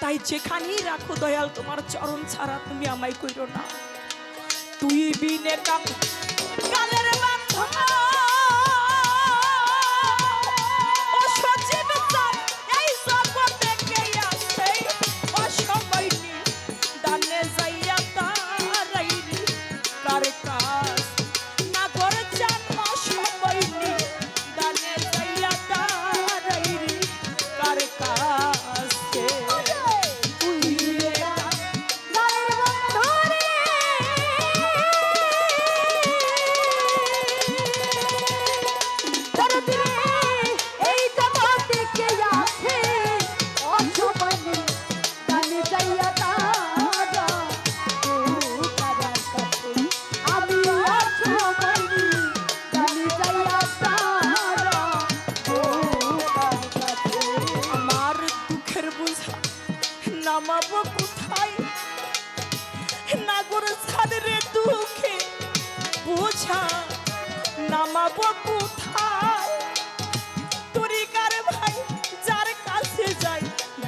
তাই যেখানেই রাখো দয়াল, তোমার চরণ ছাড়া তুমি আমায় করো না। তুই বিনে কালের বান্ধবা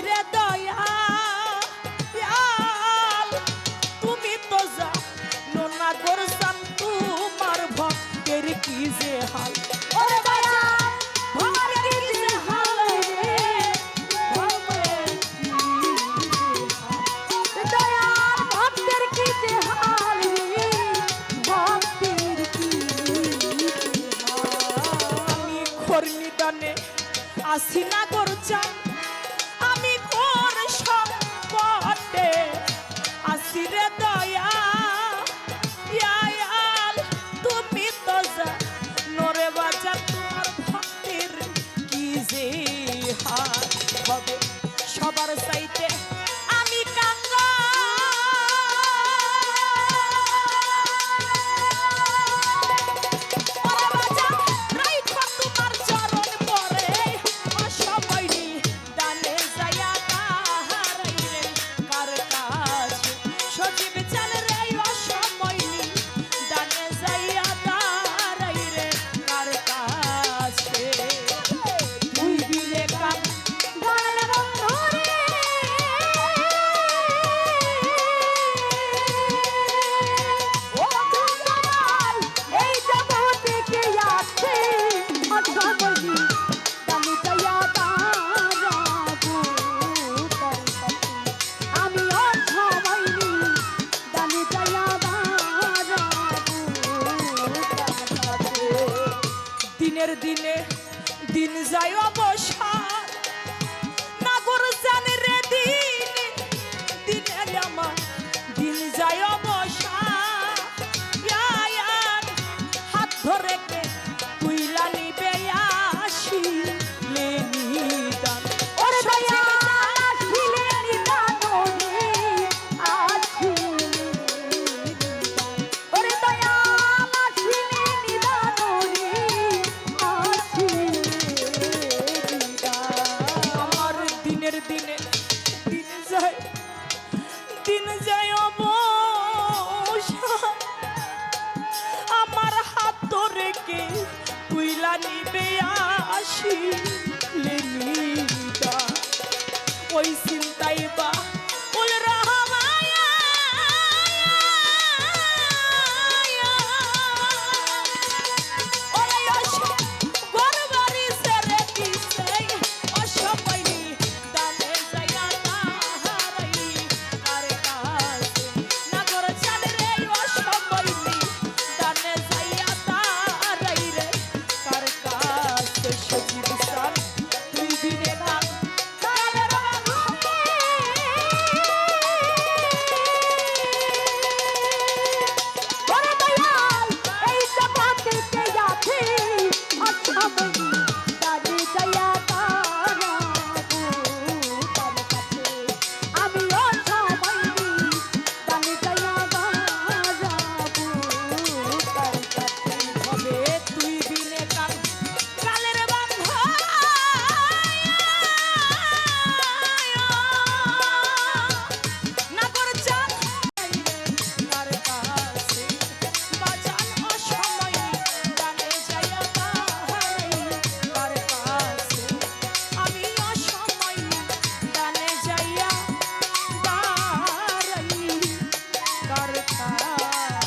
রে দয়াল তুমি তো জানো না করছাম তোমার ভক্তের কি যে হাল। ওরে দয়াল, ভক্তের কি হাল রে? যে হাল? রে ভক্তের আসিনা করছাম accident. dine Din zayo boşa. না